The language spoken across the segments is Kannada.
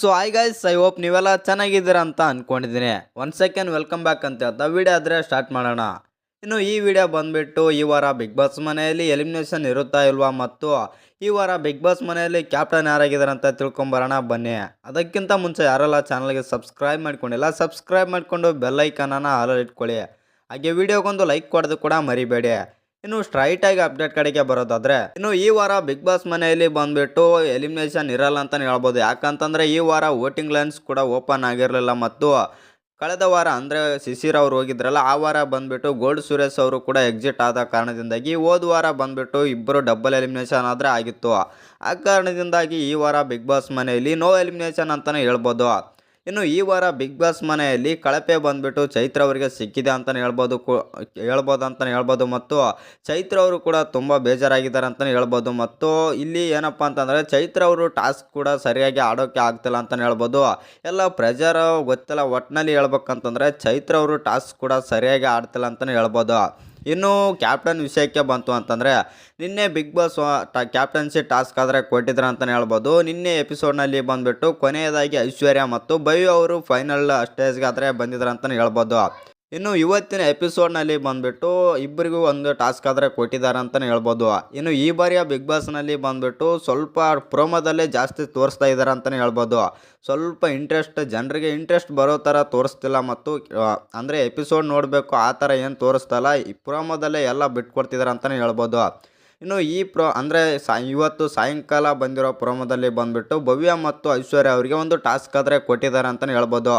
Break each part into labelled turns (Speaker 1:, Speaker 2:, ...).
Speaker 1: So I guys I hope ನೀವೆಲ್ಲ ಚೆನ್ನಾಗಿದ್ದೀರಾ ಅಂತ ಅಂದ್ಕೊಂಡಿದ್ದೀನಿ ಒನ್ ಸೆಕೆಂಡ್ ವೆಲ್ಕಮ್ ಬ್ಯಾಕ್ ಅಂತ ಹೇಳ್ತಾ ವಿಡಿಯೋ ಆದರೆ ಸ್ಟಾರ್ಟ್ ಮಾಡೋಣ. ಇನ್ನು ಈ ವಿಡಿಯೋ ಬಂದುಬಿಟ್ಟು ಈ ವಾರ ಬಿಗ್ ಬಾಸ್ ಮನೆಯಲ್ಲಿ ಎಲಿಮಿನೇಷನ್ ಇರುತ್ತಾ ಇಲ್ವಾ ಮತ್ತು ಈ ವಾರ ಬಿಗ್ ಬಾಸ್ ಮನೆಯಲ್ಲಿ ಕ್ಯಾಪ್ಟನ್ ಯಾರಾಗಿದ್ದಾರೆ ಅಂತ ತಿಳ್ಕೊಂಬರೋಣ ಬನ್ನಿ. ಅದಕ್ಕಿಂತ ಮುಂಚೆ ಯಾರೆಲ್ಲ ಚಾನಲ್ಗೆ ಸಬ್ಸ್ಕ್ರೈಬ್ ಮಾಡ್ಕೊಂಡಿಲ್ಲ ಸಬ್ಸ್ಕ್ರೈಬ್ ಮಾಡಿಕೊಂಡು ಬೆಲ್ಲೈಕನನ್ನು ಆಲರ್ ಇಟ್ಕೊಳ್ಳಿ. ಹಾಗೆ ವಿಡಿಯೋಗೊಂದು ಲೈಕ್ ಕೊಡೋದು ಕೂಡ ಮರಿಬೇಡಿ. ಇನ್ನು ಸ್ಟ್ರೈಟ್ ಆಗಿ ಅಪ್ಡೇಟ್ ಕಡೆಗೆ ಬರೋದಾದ್ರೆ, ಇನ್ನು ಈ ವಾರ ಬಿಗ್ ಬಾಸ್ ಮನೆಯಲ್ಲಿ ಬಂದ್ಬಿಟ್ಟು ಎಲಿಮಿನೇಷನ್ ಇರಲ್ಲ ಅಂತ ಹೇಳ್ಬೋದು. ಯಾಕಂತಂದ್ರೆ ಈ ವಾರ ವೋಟಿಂಗ್ ಲೈನ್ಸ್ ಕೂಡ ಓಪನ್ ಆಗಿರಲಿಲ್ಲ ಮತ್ತು ಕಳೆದ ವಾರ ಅಂದರೆ ಶಿಶಿರ್ ಅವರು ಹೋಗಿದ್ರಲ್ಲ, ಆ ವಾರ ಬಂದ್ಬಿಟ್ಟು ಗೋಲ್ಡ್ ಸುರೇಶ್ ಅವರು ಕೂಡ ಎಕ್ಸಿಟ್ ಆದ ಕಾರಣದಿಂದಾಗಿ ಹೋದ ವಾರ ಬಂದ್ಬಿಟ್ಟು ಇಬ್ಬರು ಡಬಲ್ ಎಲಿಮಿನೇಷನ್ ಆದರೆ ಆಗಿತ್ತು. ಆ ಕಾರಣದಿಂದಾಗಿ ಈ ವಾರ ಬಿಗ್ ಬಾಸ್ ಮನೆಯಲ್ಲಿ ನೋ ಎಲಿಮಿನೇಷನ್ ಅಂತಲೇ ಹೇಳ್ಬೋದು. ಇನ್ನು ಈ ವಾರ ಬಿಗ್ ಬಾಸ್ ಮನೆಯಲ್ಲಿ ಕಳಪೆ ಬಂದ್ಬಿಟ್ಟು ಚೈತ್ರ ಅವರಿಗೆ ಸಿಕ್ಕಿದೆ ಅಂತಲೇ ಹೇಳ್ಬೋದು ಹೇಳ್ಬೋದು ಅಂತಲೇ ಹೇಳ್ಬೋದು ಮತ್ತು ಚೈತ್ರ ಅವರು ಕೂಡ ತುಂಬ ಬೇಜಾರಾಗಿದ್ದಾರೆ ಅಂತಲೇ ಹೇಳ್ಬೋದು ಮತ್ತು ಇಲ್ಲಿ ಏನಪ್ಪ ಅಂತಂದರೆ ಚೈತ್ರ ಅವರು ಟಾಸ್ಕ್ ಕೂಡ ಸರಿಯಾಗಿ ಆಡೋಕ್ಕೆ ಆಗ್ತಿಲ್ಲ ಅಂತಲೇ ಹೇಳ್ಬೋದು. ಎಲ್ಲ ಪ್ರೆಜರ್ ಗೊತ್ತಿಲ್ಲ ಒಟ್ಟಿನಲ್ಲಿ ಹೇಳ್ಬೇಕಂತಂದರೆ ಚೈತ್ರ ಅವರು ಟಾಸ್ಕ್ ಕೂಡ ಸರಿಯಾಗಿ ಆಡ್ತಿಲ್ಲ ಅಂತಲೇ ಹೇಳ್ಬೋದು. ಇನ್ನು ಕ್ಯಾಪ್ಟನ್ ವಿಷಯಕ್ಕೆ ಬಂತು ಅಂತಂದರೆ, ನಿನ್ನೆ ಬಿಗ್ ಬಾಸ್ ಕ್ಯಾಪ್ಟನ್ಸಿ ಟಾಸ್ಕ್ ಆದರೆ ಕೊಟ್ಟಿದ್ರು ಅಂತಲೇ ಹೇಳ್ಬೋದು. ನಿನ್ನೆ ಎಪಿಸೋಡ್ನಲ್ಲಿ ಬಂದುಬಿಟ್ಟು ಕೊನೆಯದಾಗಿ ಐಶ್ವರ್ಯ ಮತ್ತು ಬೈ ಅವರು ಫೈನಲ್ ಸ್ಟೇಜ್ಗೆ ಆದರೆ ಬಂದಿದ್ರು ಅಂತಲೇ ಹೇಳ್ಬೋದು. ಇನ್ನು ಇವತ್ತಿನ ಎಪಿಸೋಡ್ನಲ್ಲಿ ಬಂದುಬಿಟ್ಟು ಇಬ್ಬರಿಗೂ ಒಂದು ಟಾಸ್ಕ್ ಆದರೆ ಕೊಟ್ಟಿದ್ದಾರೆ ಅಂತಲೇ ಹೇಳ್ಬೋದು. ಇನ್ನು ಈ ಬಾರಿಯ ಬಿಗ್ ಬಾಸ್ನಲ್ಲಿ ಬಂದುಬಿಟ್ಟು ಸ್ವಲ್ಪ ಪ್ರೋಮೋದಲ್ಲೇ ಜಾಸ್ತಿ ತೋರಿಸ್ತಾ ಇದ್ದಾರೆ ಅಂತಲೇ ಹೇಳ್ಬೋದು. ಸ್ವಲ್ಪ ಇಂಟ್ರೆಸ್ಟ್ ಜನರಿಗೆ ಇಂಟ್ರೆಸ್ಟ್ ಬರೋ ಥರ ತೋರಿಸ್ತಿಲ್ಲ ಮತ್ತು ಅಂದರೆ ಎಪಿಸೋಡ್ ನೋಡಬೇಕು ಆ ಥರ ಏನು ತೋರಿಸ್ತಲ್ಲ ಈ ಪ್ರೋಮೋದಲ್ಲೇ ಎಲ್ಲ ಬಿಟ್ಕೊಡ್ತಿದ್ದಾರೆ ಅಂತಲೇ ಹೇಳ್ಬೋದು. ಇನ್ನು ಈ ಪ್ರೋ, ಅಂದರೆ ಸಾ, ಇವತ್ತು ಸಾಯಂಕಾಲ ಬಂದಿರೋ ಪ್ರೋಮೋದಲ್ಲಿ ಬಂದುಬಿಟ್ಟು ಭವ್ಯ ಮತ್ತು ಐಶ್ವರ್ಯ ಅವರಿಗೆ ಒಂದು ಟಾಸ್ಕ್ ಆದರೆ ಕೊಟ್ಟಿದ್ದಾರೆ ಅಂತಲೇ ಹೇಳ್ಬೋದು.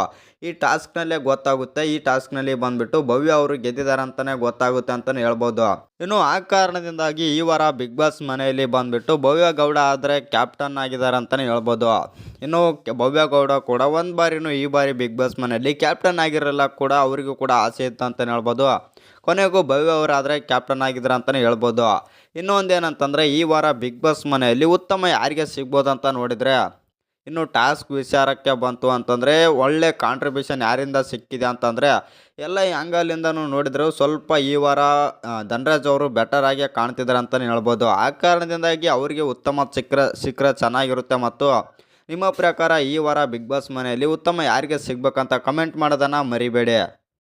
Speaker 1: ಈ ಟಾಸ್ಕ್ನಲ್ಲೇ ಗೊತ್ತಾಗುತ್ತೆ, ಈ ಟಾಸ್ಕ್ನಲ್ಲಿ ಬಂದ್ಬಿಟ್ಟು ಭವ್ಯ ಅವರು ಗೆದ್ದಿದ್ದಾರೆ ಅಂತಲೇ ಗೊತ್ತಾಗುತ್ತೆ ಅಂತಲೇ ಹೇಳ್ಬೋದು. ಇನ್ನು ಆ ಕಾರಣದಿಂದಾಗಿ ಈ ವಾರ ಬಿಗ್ ಬಾಸ್ ಮನೆಯಲ್ಲಿ ಬಂದ್ಬಿಟ್ಟು ಭವ್ಯ ಗೌಡ ಆದರೆ ಕ್ಯಾಪ್ಟನ್ ಆಗಿದ್ದಾರೆ ಅಂತಲೇ ಹೇಳ್ಬೋದು. ಇನ್ನು ಭವ್ಯ ಗೌಡ ಕೂಡ ಒಂದು ಬಾರಿನೂ ಈ ಬಾರಿ ಬಿಗ್ ಬಾಸ್ ಮನೆಯಲ್ಲಿ ಕ್ಯಾಪ್ಟನ್ ಆಗಿರಲ್ಲ ಕೂಡ ಅವರಿಗೂ ಕೂಡ ಆಸೆ ಇತ್ತು ಅಂತಲೇ ಹೇಳ್ಬೋದು. ಕೊನೆಗೂ ಭವ್ಯ ಅವರಾದರೆ ಕ್ಯಾಪ್ಟನ್ ಆಗಿದ್ದಾರೆ ಅಂತಲೇ ಹೇಳ್ಬೋದು. ಇನ್ನೊಂದೇನಂತಂದರೆ ಈ ವಾರ ಬಿಗ್ ಬಾಸ್ ಮನೆಯಲ್ಲಿ ಉತ್ತಮ ಯಾರಿಗೆ ಸಿಗ್ಬೋದು ಅಂತ ನೋಡಿದರೆ ಇನ್ನು ಟಾಸ್ಕ್ ವಿಚಾರಕ್ಕೆ ಬಂತು ಅಂತಂದರೆ ಒಳ್ಳೆ ಕಾಂಟ್ರಿಬ್ಯೂಷನ್ ಯಾರಿಂದ ಸಿಕ್ಕಿದೆ ಅಂತಂದರೆ ಎಲ್ಲ ಆ್ಯಂಗಲಿಂದನೂ ನೋಡಿದ್ರು ಸ್ವಲ್ಪ ಈ ವಾರ ಧನರಾಜ್ ಅವರು ಬೆಟರ್ ಆಗಿ ಕಾಣ್ತಿದ್ದಾರೆ ಅಂತಲೇ ಹೇಳ್ಬೋದು. ಆ ಕಾರಣದಿಂದಾಗಿ ಅವರಿಗೆ ಉತ್ತಮ ಚಿಕ್ರ ಸಿಕ್ಕರೆ ಚೆನ್ನಾಗಿರುತ್ತೆ ಮತ್ತು ನಿಮ್ಮ ಪ್ರಕಾರ ಈ ವಾರ ಬಿಗ್ ಬಾಸ್ ಮನೆಯಲ್ಲಿ ಉತ್ತಮ ಯಾರಿಗೆ ಸಿಗ್ಬೇಕಂತ ಕಮೆಂಟ್ ಮಾಡೋದನ್ನು ಮರಿಬೇಡಿ.